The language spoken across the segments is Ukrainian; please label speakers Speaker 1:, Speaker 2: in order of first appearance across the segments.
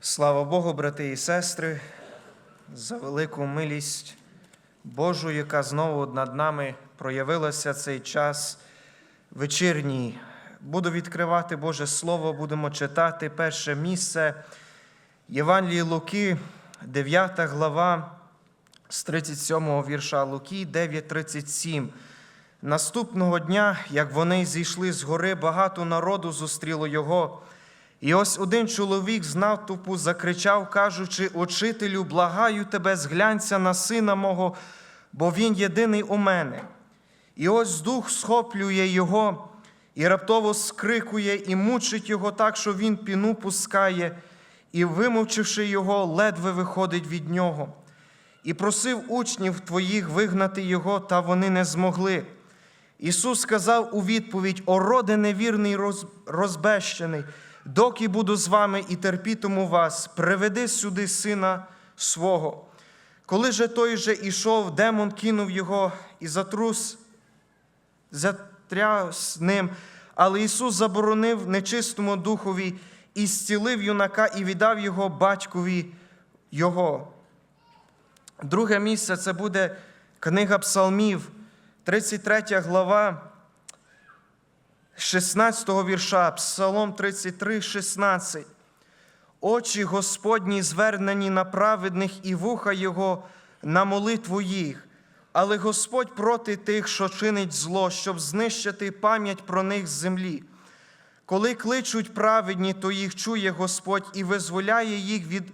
Speaker 1: Слава Богу, брати і сестри, за велику милість Божу, яка знову над нами проявилася цей час вечірній. Буду відкривати Боже Слово, будемо читати перше місце Євангелії Луки, 9 глава з 37 вірша Луки 9.37. Наступного дня, як вони зійшли з гори, багато народу зустріло його. І ось один чоловік з натовпу закричав, кажучи: Учителю, благаю тебе, зглянься на сина мого, бо він єдиний у мене. І ось дух схоплює його, і раптово скрикує, і мучить його так, що він піну пускає, і, вимовчивши його, ледве виходить від нього. І просив учнів твоїх вигнати його, та вони не змогли. Ісус сказав у відповідь: О, роде невірний розбещений, доки буду з вами і терпітиму вас, приведи сюди сина свого. Коли же той же ішов, демон кинув його і затрус, затряс ним, але Ісус заборонив нечистому духові і зцілив юнака і віддав його батькові його. Друге місце це буде книга Псалмів, 33 глава, 16 вірша, Псалом 33, 16. Очі Господні звернені на праведних і вуха Його на молитву їх. Але Господь проти тих, що чинить зло, щоб знищити пам'ять про них з землі. Коли кличуть праведні, то їх чує Господь і визволяє їх від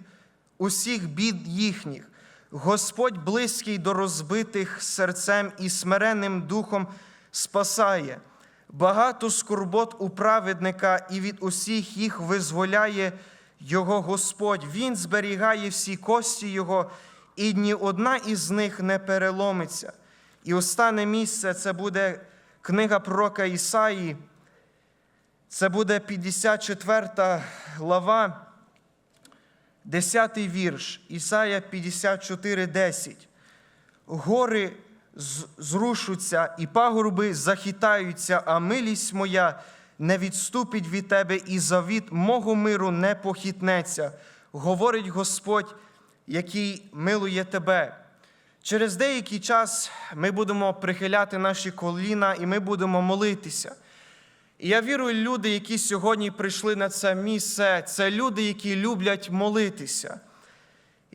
Speaker 1: усіх бід їхніх. Господь близький до розбитих серцем і смиренним духом спасає. Багато скорбот у праведника, і від усіх їх визволяє його Господь. Він зберігає всі кості Його, і ні одна із них не переломиться. І останнє місце це буде книга пророка Ісаї. Це буде 54 глава, 10 вірш, Ісая 54, 10. Гори зрушуться, і пагорби захитаються, а милість моя не відступить від тебе, і завіт мого миру не похитнеться, говорить Господь, який милує тебе. Через деякий час ми будемо прихиляти наші коліна і ми будемо молитися. І я вірую, люди, які сьогодні прийшли на це місце, це люди, які люблять молитися.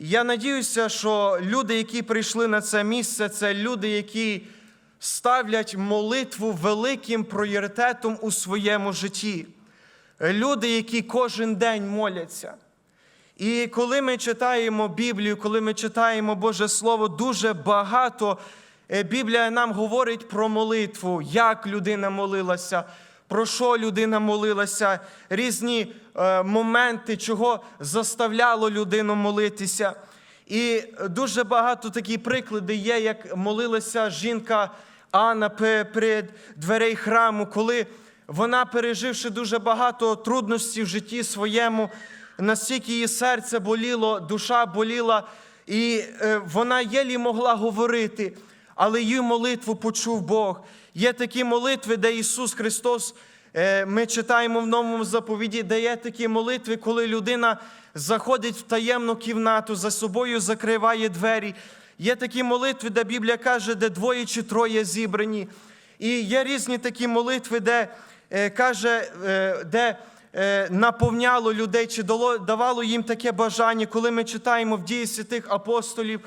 Speaker 1: Я надіюся, що люди, які прийшли на це місце, це люди, які ставлять молитву великим пріоритетом у своєму житті. Люди, які кожен день моляться. І коли ми читаємо Біблію, коли ми читаємо Боже Слово, дуже багато е, Біблія нам говорить про молитву, як людина молилася, про що людина молилася, різні е, моменти, чого заставляло людину молитися. І дуже багато такі приклади є, як молилася жінка Анна перед дверей храму, коли вона, переживши дуже багато трудностей в житті своєму, настільки її серце боліло, душа боліла, і е, вона єлі могла говорити, але її молитву почув Бог. Є такі молитви, де Ісус Христос, е, ми читаємо в новому заповіді, де є такі молитви, коли людина заходить в таємну кімнату, за собою закриває двері. Є такі молитви, де Біблія каже, де двоє чи троє зібрані. І є різні такі молитви, де е, каже, е, де наповняло людей, чи давало їм таке бажання, коли ми читаємо в дії святих апостолів,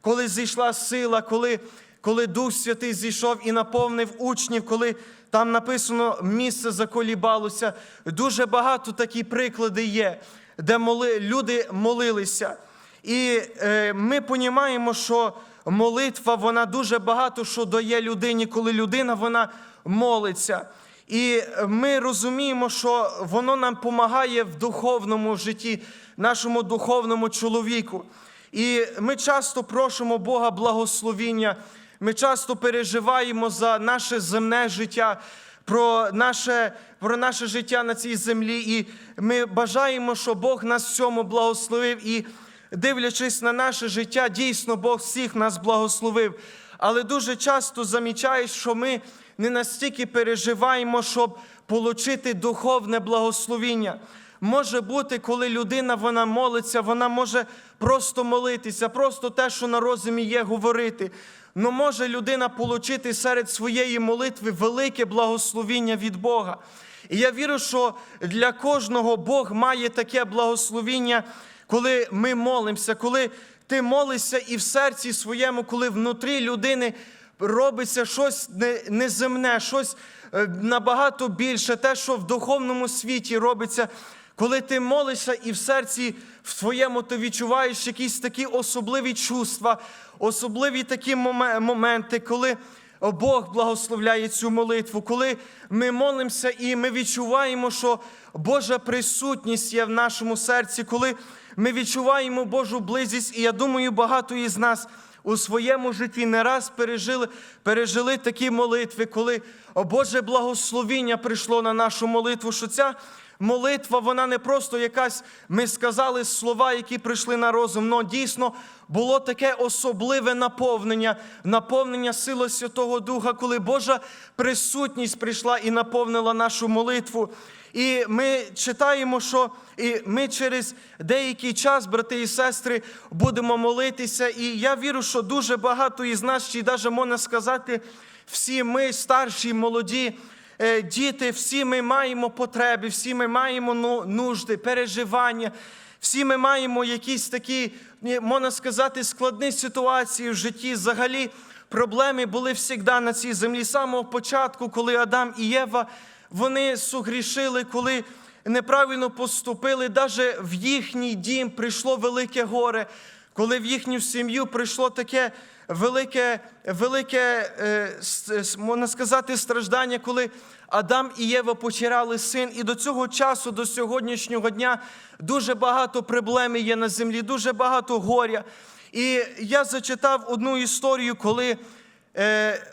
Speaker 1: коли зійшла сила, коли, коли Дух Святий зійшов і наповнив учнів, коли там написано місце заколібалося. Дуже багато такі приклади є, де моли, люди молилися. І е, ми розуміємо, що молитва вона дуже багато що дає людині, коли людина вона молиться. І ми розуміємо, що воно нам допомагає в духовному житті, нашому духовному чоловіку. І ми часто просимо Бога благословіння, ми часто переживаємо за наше земне життя, про наше, про наше життя на цій землі. І ми бажаємо, щоб Бог нас в цьому благословив. І дивлячись на наше життя, дійсно Бог всіх нас благословив. Але дуже часто замічаєш, що ми не настільки переживаємо, щоб отримати духовне благословіння. може бути, коли людина вона молиться, вона може просто молитися, просто те, що на розумі є, говорити. Но може людина отримати серед своєї молитви велике благословіння від Бога. І я вірю, що для кожного Бог має таке благословіння, коли ми молимося, коли ти молишся і в серці своєму, коли внутрі людини робиться щось неземне, щось е, набагато більше, те, що в духовному світі робиться. Коли ти молишся і в серці в твоєму ти відчуваєш якісь такі особливі чувства, особливі такі моменти, коли Бог благословляє цю молитву, коли ми молимося і ми відчуваємо, що Божа присутність є в нашому серці, коли ми відчуваємо Божу близькість, і я думаю, багато із нас у своєму житті не раз пережили, пережили такі молитви, коли Боже благословіння прийшло на нашу молитву, що ця молитва, вона не просто якась, ми сказали слова, які прийшли на розум, але дійсно було таке особливе наповнення, наповнення сили Святого Духа, коли Божа присутність прийшла і наповнила нашу молитву. І ми читаємо, що і ми через деякий час, брати і сестри, будемо молитися. І я вірю, що дуже багато із нас, чи навіть можна сказати, всі ми, старші, молоді, діти, всі ми маємо потреби, всі ми маємо ну, нужди, переживання. Всі ми маємо якісь такі, можна сказати, складні ситуації в житті. Взагалі, проблеми були завжди на цій землі. З самого початку, коли Адам і Єва вони сугрішили, коли неправильно поступили, навіть в їхній дім прийшло велике горе, коли в їхню сім'ю прийшло таке велике, велике, е, можна сказати, страждання, коли Адам і Єва почирали син. І до цього часу, до сьогоднішнього дня, дуже багато проблем є на землі, дуже багато горя. І я зачитав одну історію, коли е,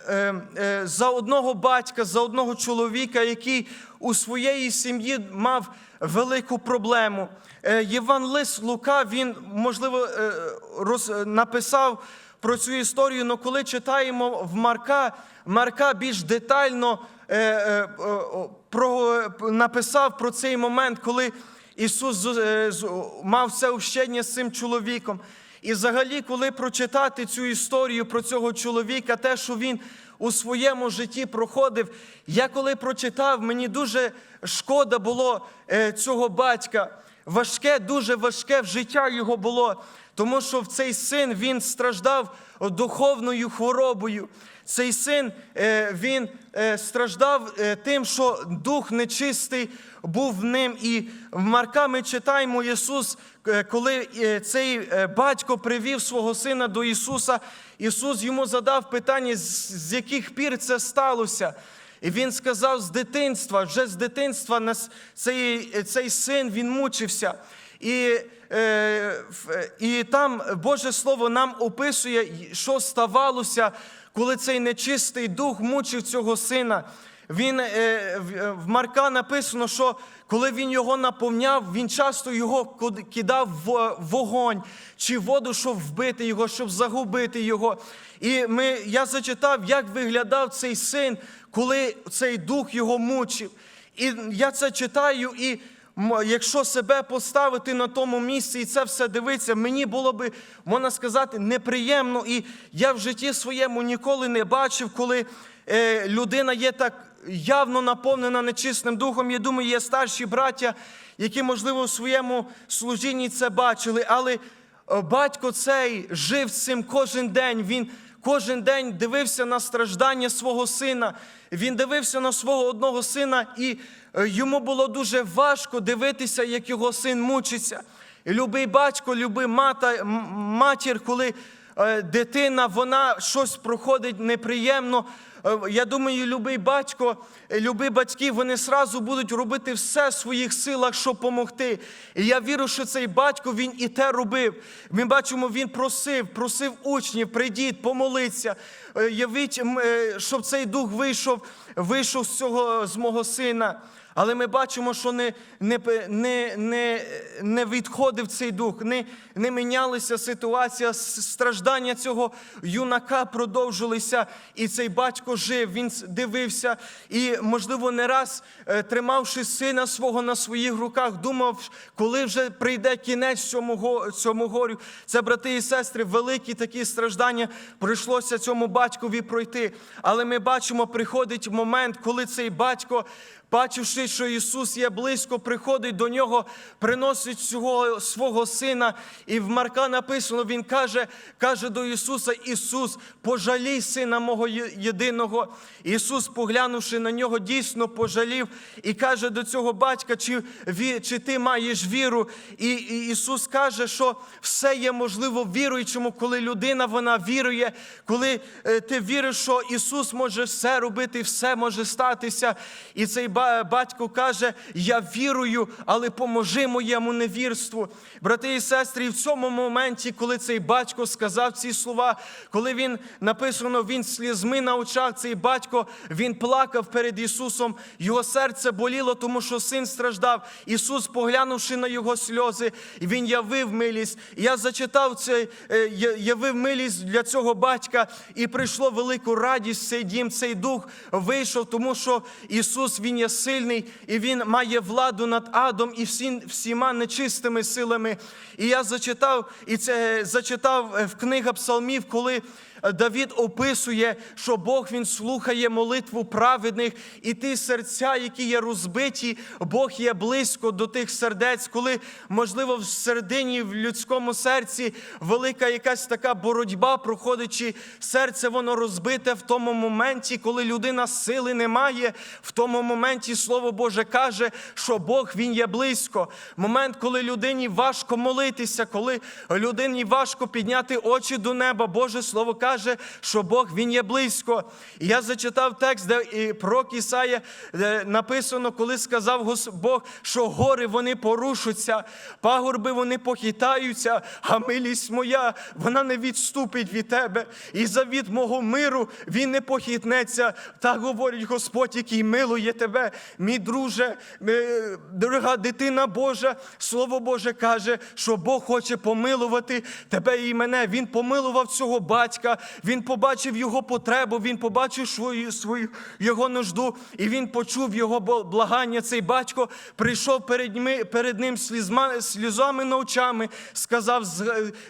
Speaker 1: е, за одного батька, за одного чоловіка, який у своєї сім'ї мав велику проблему. Е, Євангелист Лука, він, можливо, е, роз, написав про цю історію, але коли читаємо в Марка, Марка більш детально е, е, про, написав про цей момент, коли Ісус е, мав це общення з цим чоловіком. І взагалі, коли прочитати цю історію про цього чоловіка, те, що він у своєму житті проходив, я коли прочитав, мені дуже шкода було е, цього батька. Важке, дуже важке в життя його було, тому що в цей син він страждав духовною хворобою. Цей син е, він е, страждав е, тим, що дух нечистий був в ним. І в Марка ми читаємо Ісус, коли цей батько привів свого сина до Ісуса, Ісус йому задав питання, з яких пір це сталося. І він сказав з дитинства, вже з дитинства цей, цей син він мучився. І, е, і там Боже Слово нам описує, що ставалося, коли цей нечистий дух мучив цього сина. Він, е, в- в Марка написано, що коли він його наповняв, він часто його кидав в вогонь чи воду, щоб вбити його, щоб загубити його. І ми, я зачитав, як виглядав цей син, коли цей дух його мучив. І я це читаю, і якщо себе поставити на тому місці і це все дивитися, мені було би, можна сказати, неприємно. І я в житті своєму ніколи не бачив, коли е, людина є так явно наповнена нечистим духом. Я думаю, є старші браття, які, можливо, у своєму служінні це бачили, але е, батько цей жив цим кожен день. Він кожен день дивився на страждання свого сина. Він дивився на свого одного сина, і е, йому було дуже важко дивитися, як його син мучиться. Любий батько, любий мата, матір, коли е, дитина вона щось проходить неприємно. Е, Я думаю, любий батько, е, любі батьки, вони сразу будуть робити все в своїх силах, щоб допомогти. І я вірю, що цей батько він і те робив. Ми бачимо, він просив, просив учнів, прийдіть, помолиться, Е, явіть, щоб цей дух вийшов, вийшов з цього з мого сина. Але ми бачимо, що не, не, не, не, не відходив цей дух, не, не мінялася ситуація, страждання цього юнака продовжилися, і цей батько жив, він дивився, і, можливо, не раз е, тримавши сина свого на своїх руках, думав, коли вже прийде кінець цьому, цьому горю. Це, брати і сестри, великі такі страждання прийшлося цьому батькові пройти. Але ми бачимо, приходить момент, коли цей батько. Бачивши, що Ісус є близько, приходить до нього, приносить свого, свого сина. І в Марка написано, Він каже, каже до Ісуса: Ісус, пожалій сина мого єдиного. Ісус, поглянувши на нього, дійсно пожалів і каже до цього батька, чи, чи ти маєш віру. І, і Ісус каже, що все є можливо віруючому, коли людина вона вірує, коли е, ти віриш, що Ісус може все робити, все може статися. І цей ба- батько каже: Я вірую, але поможи моєму невірству. Брати і сестри, в цьому моменті, коли цей батько сказав ці слова, коли він написано, він слізьми на очах, цей батько він плакав перед Ісусом, його серце боліло, тому що син страждав. Ісус, поглянувши на його сльози, він явив милість. Я зачитав це, е, явив милість для цього батька, і прийшло велику радість в цей дім, цей дух вийшов, тому що Ісус Він є сильний і Він має владу над адом і всі, всіма нечистими силами. І я зачитав, і це зачитав е, в книгах псалмів, коли. Давід описує, що Бог він слухає молитву праведних, і ті серця, які є розбиті, Бог є близько до тих сердець, коли, можливо, в середині, в людському серці велика якась така боротьба проходить, чи серце воно розбите в тому моменті, коли людина сили не має, в тому моменті Слово Боже каже, що Бог він є близько. Момент, коли людині важко молитися, коли людині важко підняти очі до неба, Боже Слово каже, що Бог він є близько. І я зачитав текст, де пророк Ісая написано, коли сказав Бог, що гори вони порушаться, пагорби вони похитаються, а милість моя, вона не відступить від тебе. І завіт мого миру він не похитнеться. Так говорить Господь, який милує тебе, мій друже, е, дорога дитина Божа. Слово Боже каже, що Бог хоче помилувати тебе і мене. Він помилував цього батька, він побачив його потребу, він побачив свою, свою його нужду, і він почув його благання. Цей батько прийшов перед, ми, перед ним слізма, слізами на очами, сказав: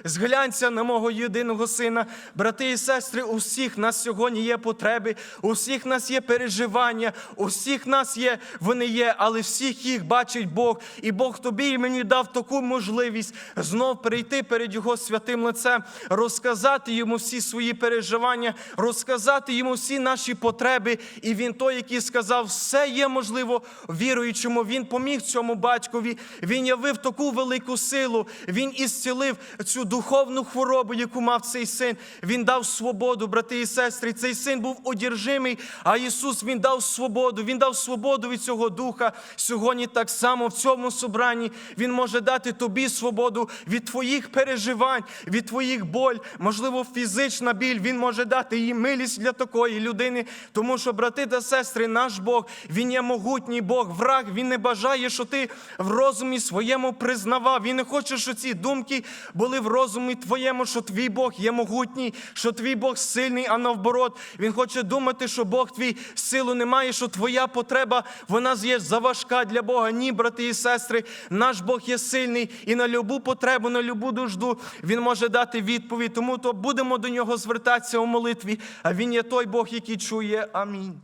Speaker 1: зглянься на мого єдиного сина. Брати і сестри, у всіх нас сьогодні є потреби, у всіх нас є переживання, у всіх нас є, вони є, але всіх їх бачить Бог. І Бог тобі і мені дав таку можливість знов прийти перед Його святим лицем, розказати йому всі свої переживання, розказати йому всі наші потреби. І він той, який сказав, все є можливо віруючому. Він поміг цьому батькові. Він явив таку велику силу. Він ісцілив цю духовну хворобу, яку мав цей син. Він дав свободу, брати і сестри. Цей син був одержимий, а Ісус Він дав свободу. Він дав свободу від цього духа. Сьогодні так само в цьому собранні Він може дати тобі свободу від твоїх переживань, від твоїх боль, можливо, фізична біль. Він може дати їй милість для такої людини. Тому що, брати та сестри, наш Бог, Він є могутній Бог. Враг Він не бажає, що ти в розумі своєму признавав. Він не хоче, щоб ці думки були в розумі твоєму, що твій Бог є могутній, що твій Бог сильний, а навборот. Він хоче думати, що Бог твій силу не має, що твоя потреба вона є заважка для Бога. Ні, брати і сестри, наш Бог є сильний і на любу потребу, на любу нужду Він може дати відповідь. Тому то будемо до нього звертатися у молитві. А Він є той Бог, який чує. Амінь.